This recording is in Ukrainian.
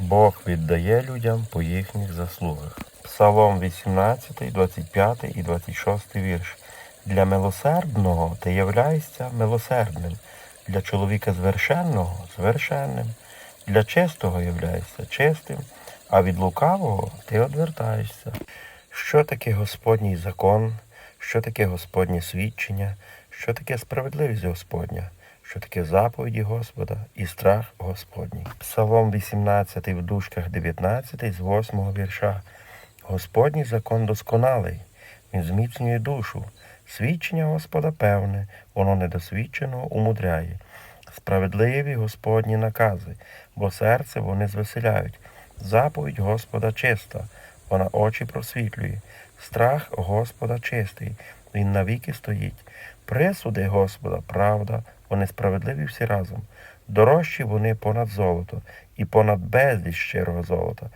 Бог віддає людям по їхніх заслугах. Псалом 18, 25 і 26 вірш. Для милосердного ти являєшся милосердним, для чоловіка звершенного звершенним, для чистого являєшся чистим, а від лукавого ти одвертаєшся. Що таке Господній закон, що таке Господнє свідчення, що таке справедливість Господня, що таке заповіді Господа і страх Господній. Псалом 18 в дужках 19 з 8 вірша. Господній закон досконалий, він зміцнює душу. Свідчення Господа певне, воно недосвідченого умудряє. Справедливі Господні накази, бо серце вони звеселяють. Заповідь Господа чиста, вона очі просвітлює. Страх Господа чистий, він навіки стоїть. Присуди Господа, правда, вони справедливі всі разом. Дорожчі вони понад золото і понад безліч щирого золота.